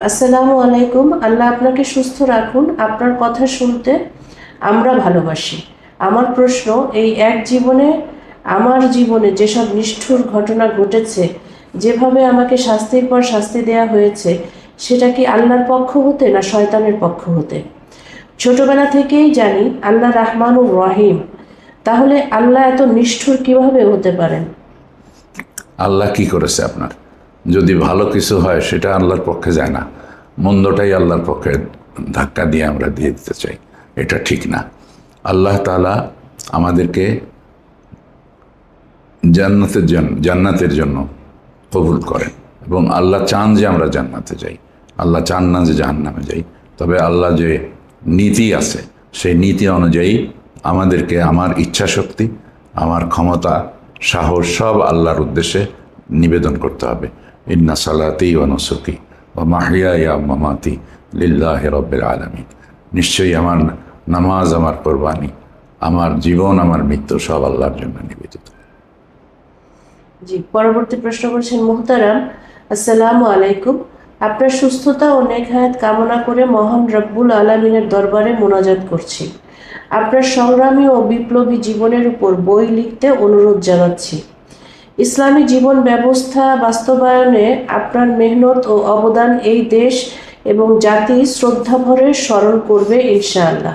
আসসালামু আলাইকুম, আল্লাহ আপনাকে সুস্থ রাখুন, আপনার কথা শুনতে আমরা ভালোবাসি। আমার প্রশ্ন, এই এক জীবনে, আমার জীবনে যেসব নিষ্ঠুর ঘটনা ঘটেছে, যেভাবে আমাকে শাস্তির পর শাস্তি দেয়া হয়েছে, সেটা কি আল্লাহর পক্ষ হতে না শয়তানের পক্ষ হতে? ছোটবেলা থেকেই জানি, আল্লাহ রাহমানুর রহিম। তাহলে আল্লাহ এত নিষ্ঠুর কীভাবে হতে পারেন? আল্লাহ কি করেছে আপনার? যদি ভালো কিছু হয়, সেটা আল্লাহর পক্ষে যায় না। মন্দটাই আল্লাহর পক্ষে ধাক্কা দিয়ে আমরা দিয়ে দিতে চাই। এটা ঠিক না। আল্লাহ তালা আমাদেরকে জান্নাতের জন্য জান্নাতের জন্য কবুল করেন এবং আল্লাহ চান যে আমরা জান্নাতে যাই। আল্লাহ চান না যে জাহান্নামে যাই। তবে আল্লাহ যে নীতি আছে, সেই নীতি অনুযায়ী আমাদেরকে আমার ইচ্ছা শক্তি আমার ক্ষমতা, সাহস সব আল্লাহর উদ্দেশ্যে নিবেদন করতে হবে। ইন্না সালাতি ও নসুকি ও মাহিয়া ইয়া মামাতি লিল্লাহ রব্বের আলমী নিশ্চয়ই আমার নামাজ আমার কোরবানি, আমার জীবন আমার মৃত্যু সব আল্লাহর জন্য নিবেদিত। জি, পরবর্তী প্রশ্ন করছেন মুহতারাম, আসসালামু আলাইকুম। আপনার সুস্থতা ও নেঘায়াত কামনা করে মহান রব্বুল আলমিনের দরবারে মোনাজাত করছি। আপনার সংগ্রামী ও বিপ্লবী জীবনের উপর বই লিখতে অনুরোধ জানাচ্ছি। ইসলামী জীবন ব্যবস্থা বাস্তবায়নে আপনার মেহনত ও অবদান এই দেশ এবং জাতি শ্রদ্ধাভরে স্মরণ করবে ইনশাআল্লাহ।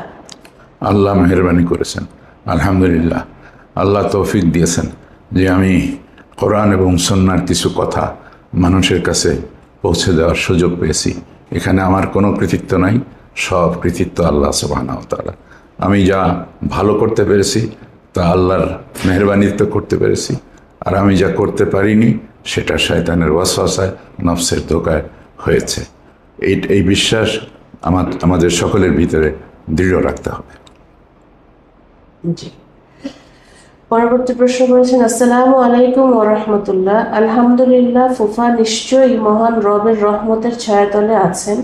আল্লাহ মেহরবানি করেছেন। আলহামদুলিল্লাহ। আল্লাহ তৌফিক দিয়েছেন যে আমি কোরআন এবং সন্ন্যার কিছু কথা মানুষের কাছে পৌঁছে দেওয়ার সুযোগ পেয়েছি। এখানে আমার কোনো কৃতিত্ব নাই, সব কৃতিত্ব আল্লাহ সুবাহানাওতালা আমি যা ভালো করতে পেরেছি, তা আল্লাহর মেহরবানিতে করতে পেরেছি। আর আমি যা করতে পারিনি, সেটা শয়তানের ওয়াসওয়াসায়, নফসের ধোকায় হয়েছে। এই এই বিশ্বাস আমার, আমাদের সকলের ভিতরে দৃঢ় রাখতে হবে। পরবর্তী প্রশ্ন করেছেন, আসসালামু আলাইকুম ও রহমতুল্লাহ। আলহামদুলিল্লাহ, ফুফা নিশ্চয়ই মহান রবের রহমতের ছায়াতলে আছেন।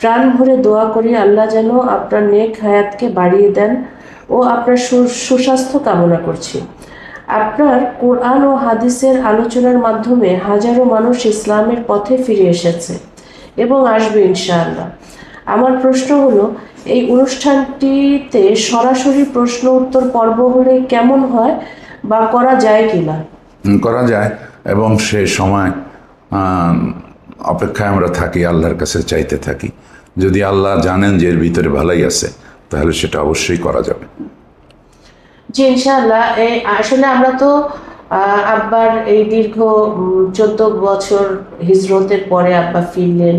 প্রাণ ভরে দোয়া করি, আল্লাহ যেন আপনার নেক হায়াতকে বাড়িয়ে দেন ও আপনার সুস্বাস্থ্য কামনা করছি। আপনার কোরআন ও হাদিসের আলোচনার মাধ্যমে হাজারো মানুষ ইসলামের পথে ফিরে এসেছে এবং আসবে ইনশাআল্লাহ। আমার প্রশ্ন হলো এই অনুষ্ঠানটিতে সরাসরি প্রশ্ন উত্তর পর্ব হলে কেমন হয় বা করা যায় কিনা? উম, করা যায় এবং সে সময় অপেক্ষায় আমরা থাকি আল্লাহর কাছে চাইতে থাকি। যদি আল্লাহ জানেন যে এর ভিতরে ভালোই আছে তাহলে সেটা অবশ্যই করা যাবে। জি, ইনশাআল্লাহ। আসলে আমরা তো আব্বার এই দীর্ঘ চোদ্দ বছর হিজরতের পরে আব্বা ফিরলেন।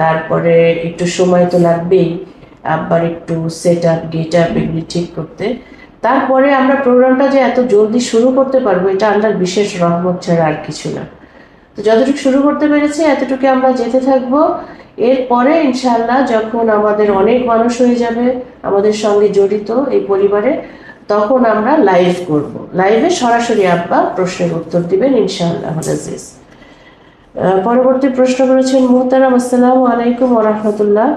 তারপরে একটু সময় তো লাগবেই আব্বার একটু সেট আপ গেট আপ এগুলি ঠিক করতে। তারপরে আমরা প্রোগ্রামটা যে এত জলদি শুরু করতে পারব, এটা আল্লাহর বিশেষ রহমত ছাড়া আর কিছু না। তো যতটুকু শুরু করতে পেরেছি, এতটুকু আমরা যেতে থাকব। এরপরে ইনশাল্লাহ যখন আমাদের অনেক মানুষ হয়ে যাবে, আমাদের সঙ্গে জড়িত এই পরিবারে তখন আমরা লাইভ করব। লাইভে সরাসরি আব্বা প্রশ্নের উত্তর দিবেন, ইনশাআল্লাহ পরবর্তী প্রশ্ন করেছেন, মুহতারাম, আসসালামু আলাইকুম ওরহমতুল্লাহ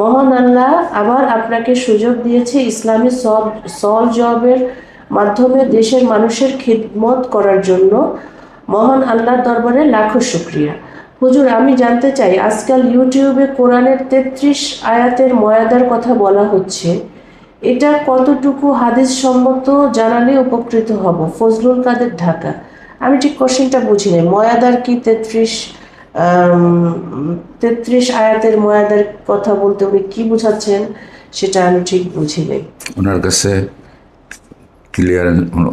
মহান আল্লাহ আবার আপনাকে সুযোগ দিয়েছে ইসলামী সব, সল জবের মাধ্যমে দেশের মানুষের খিদমত করার জন্য। মহান আল্লাহর দরবারে লাখো শুক্রিয়া। হুজুর, আমি জানতে চাই, আজকাল ইউটিউবে কোরআনের তেত্রিশ আয়াতের ময়াদার কথা বলা হচ্ছে। এটা কতটুকু হাদিস সম্মত জানালে উপকৃত হব? ফজলুল কাদের ঢাকা। আমি ঠিক কোশ্চেনটা বুঝি নাই। ময়াদার কি তেত্রিশ তেত্রিশ আয়াতের ময়াদার কথা বলতে উনি কি বোঝাচ্ছেন সেটা আমি ঠিক বুঝি নাই। ওনার কাছে ক্লিয়ার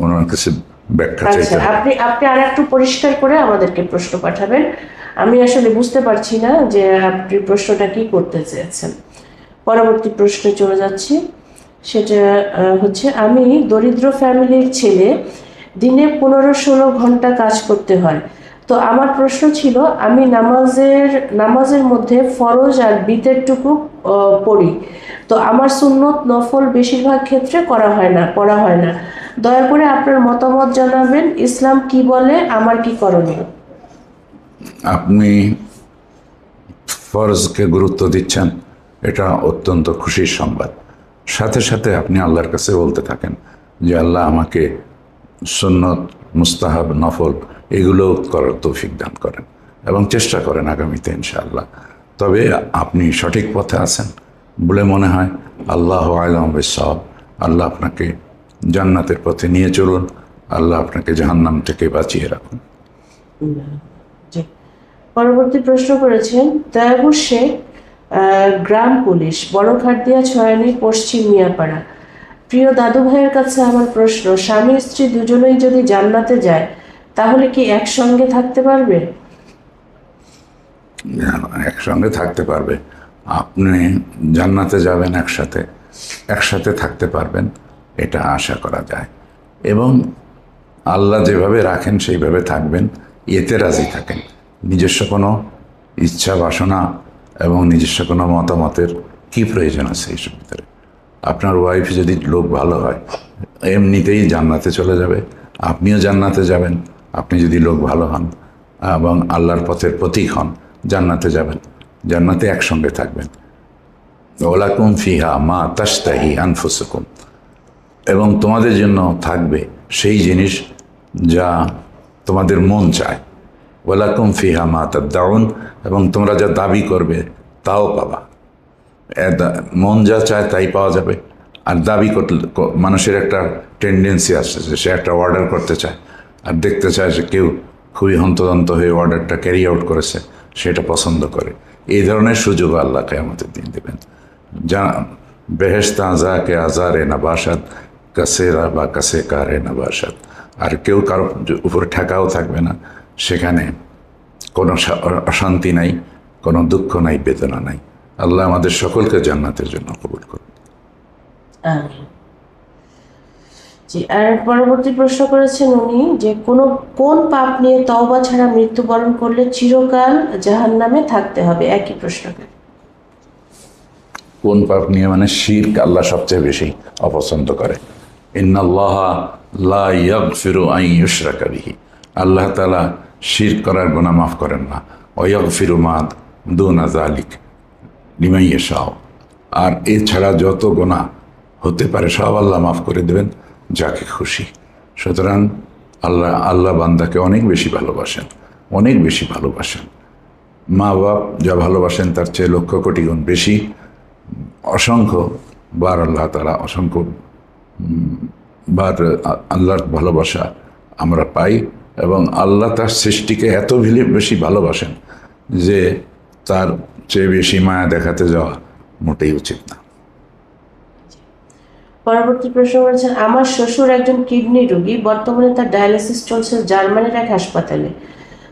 ওনার কাছে ব্যাখ্যা চাইতে আচ্ছা আপনি আপনি আর একটু পরিষ্কার করে আমাদেরকে প্রশ্ন পাঠাবেন। আমি আসলে বুঝতে পারছি না যে আপনি প্রশ্নটা কি করতে চেয়েছেন। পরবর্তী প্রশ্নে চলে যাচ্ছি। সেটা হচ্ছে আমি দরিদ্র ফ্যামিলির ছেলে, দিনে পনেরো ষোলো ঘণ্টা কাজ করতে হয়। তো আমার প্রশ্ন ছিল, আমি নামাজের নামাজের মধ্যে ফরজ আর বিতেরটুকু পড়ি। তো আমার সুন্নত নফল বেশিরভাগ ক্ষেত্রে করা হয় না, পড়া হয় না। দয়া করে আপনার মতামত জানাবেন, ইসলাম কি বলে, আমার কি করণীয়? আপনি ফরজকে গুরুত্ব দিচ্ছেন, এটা অত্যন্ত খুশির সংবাদ। সাথে সাথে আপনি আল্লাহর কাছে বলতে থাকেন যে আল্লাহ আমাকে সুন্নত, মুস্তাহাব, নফল এগুলো করার তৌফিক দান করেন এবং চেষ্টা করেন আগামীতে ইনশাআল্লাহ। তবে আপনি সঠিক পথে আছেন বলে মনে হয় আল্লাহ আলম সব আল্লাহ আপনাকে জান্নাতের পথে নিয়ে চলুন, আল্লাহ আপনাকে জাহান্নাম থেকে বাঁচিয়ে রাখুন। পরবর্তী প্রশ্ন করেছেন দয়াবুর শেখ গ্রাম পুলিশ বড়খাটদিয়া ছয়ানি পশ্চিম মিয়াপাড়া। প্রিয় দাদু ভাইয়ের কাছে আমার প্রশ্ন, স্বামী স্ত্রী দুজনেই যদি জান্নাতে যায়, তাহলে কি একসঙ্গে থাকতে পারবে? একসঙ্গে থাকতে পারবে। আপনি জান্নাতে যাবেন একসাথে একসাথে থাকতে পারবেন, এটা আশা করা যায়। এবং আল্লাহ যেভাবে রাখেন, সেইভাবে থাকবেন, এতে রাজি থাকেন। নিজস্ব কোনো ইচ্ছা বাসনা এবং নিজস্ব কোনো মতামতের কি প্রয়োজন আছে এইসব ভিতরে? আপনার ওয়াইফ যদি লোক ভালো হয়, এমনিতেই জান্নাতে চলে যাবে, আপনিও জান্নাতে যাবেন, আপনি যদি লোক ভালো হন এবং আল্লাহর পথের প্রতীক হন, জান্নাতে যাবেন, জান্নাতে একসঙ্গে থাকবেন। ওলাকুম ফিহা মা তাস্তাহি আনফুসুকুম। এবং তোমাদের জন্য থাকবে সেই জিনিস যা তোমাদের মন চায়। ওলাকুম ফিহা মা দাউন এবং তোমরা যা দাবি করবে তাও পাবা। মন যা চায় তাই পাওয়া যাবে। আর দাবি করতে মানুষের একটা টেন্ডেন্সি আসছে যে সে একটা অর্ডার করতে চায়, আর দেখতে চায় যে কেউ খুবই হন্তদন্ত হয়ে অর্ডারটা ক্যারি আউট করেছে, সেটা পছন্দ করে। এই ধরনের সুযোগ আল্লাহকে আমাদের দিন দেবেন। যা বেহেস্তা আজাকে আজারে নাবাসাদ, কাসেরা বা কাসে কারে নাবাসাদ। আর কেউ কারও উপরে ঠেকাও থাকবে না। সেখানে কোনো অশান্তি নাই কোনো দুঃখ নাই বেদনা নাই। আল্লাহ আমাদের সকলকে জান্নাতের জন্য কবুল করুন। জি আর পরবর্তী প্রশ্ন করেছেন উনি যে কোন কোন পাপ নিয়ে তওবা ছাড়া মৃত্যুবরণ করলে চিরকাল জাহান্নামে থাকতে হবে? একই প্রশ্নকে কোন পাপ নিয়ে মানে শির্ক আল্লাহ সবচেয়ে বেশি অপছন্দ করে? ইন্নাল্লাহ লা ইয়াগফিরু আন ইউশরাকা বিহি। আল্লাহ তাআলা শিরক করার গোনা মাফ করেন না। ওয়াগফিরু মা দুনা যালিক লিমান ইয়াশাও আর এছাড়া যত গোনা হতে পারে সব আল্লাহ মাফ করে দেবেন, যাকে খুশি। সুতরাং আল্লাহ আল্লাহ বান্দাকে অনেক বেশি ভালোবাসেন, অনেক বেশি ভালোবাসেন। মা বাপ যা ভালোবাসেন তার চেয়ে লক্ষ কোটি গুণ বেশি। অসংখ্য বার আল্লাহ তারা অসংখ্য বার আল্লাহর ভালোবাসা আমরা পাই। এবং আল্লাহ তার সৃষ্টিকে এত বেশি ভালোবাসেন যে তার চেয়ে বেশি মায়া দেখাতে যাওয়া মোটেই উচিত না। পরবর্তী প্রশ্ন করেছেন আমার শ্বশুর একজন কিডনি রোগী, বর্তমানে তার ডায়ালিসিস চলছে জার্মানির এক হাসপাতালে।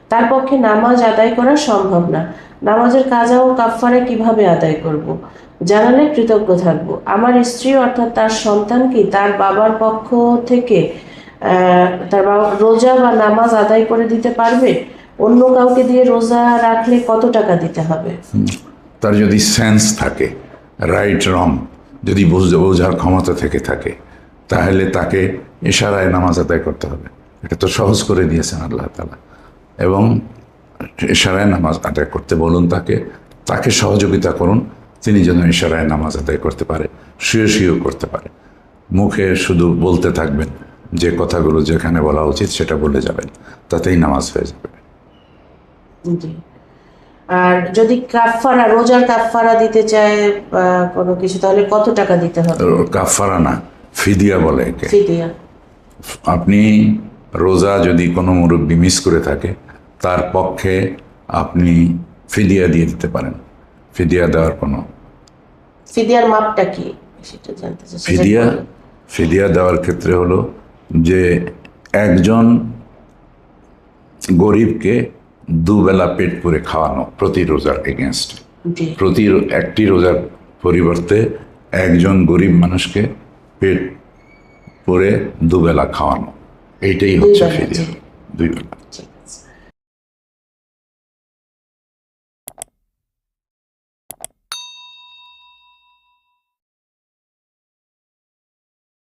তার পক্ষে নামাজ আদায় করা সম্ভব না। নামাজের কাজা ও কাফফারা কীভাবে আদায় করব। জানালে কৃতজ্ঞ থাকব। আমার স্ত্রী অর্থাৎ তার সন্তান কি তার বাবার পক্ষ থেকে তার রোজা বা নামাজ আদায় করে দিতে পারবে? অন্য কাউকে দিয়ে রোজা রাখলে কত টাকা দিতে হবে? তার যদি সেন্স থাকে রাইট রং যদি বুঝতে বোঝার ক্ষমতা থেকে থাকে, তাহলে তাকে ইশারায় নামাজ আদায় করতে হবে। এটা তো সহজ করে দিয়েছেন আল্লাহ তালা এবং ইশারায় নামাজ আদায় করতে বলুন তাকে তাকে সহযোগিতা করুন, তিনি যেন ইশারায় নামাজ আদায় করতে পারে, শুয়ে শুয়েও করতে পারে। মুখে শুধু বলতে থাকবেন যে কথাগুলো যেখানে বলা উচিত সেটা বলে যাবেন তাতেই নামাজ হয়ে যাবে। আর যদি কাফফারা রোজার কাফফারা দিতে চায় কোনো কিছু তাহলে কত টাকা দিতে হবে? তো কাফারা না ফিদিয়া বলে একে। ফিদিয়া। আপনি রোজা যদি কোনো মুরব্বী মিস করে থাকে তার পক্ষে আপনি ফিদিয়া দিয়ে দিতে পারেন। ফিদিয়া দেওয়ার কোনো ফিদিয়ার মাপটা কি? সেটা জানতে চাই ফিদিয়া। ফিদিয়া দেওয়ার ক্ষেত্রে হলো যে একজন গরিবকে দুবেলা পেট পরে খাওয়ানো প্রতি রোজার এগেনস্ট প্রতি একটি রোজার পরিবর্তে একজন গরিব মানুষকে পেট পরে দুবেলা খাওয়ানো। এইটাই হচ্ছে ফিরিয়া। দুই বেলা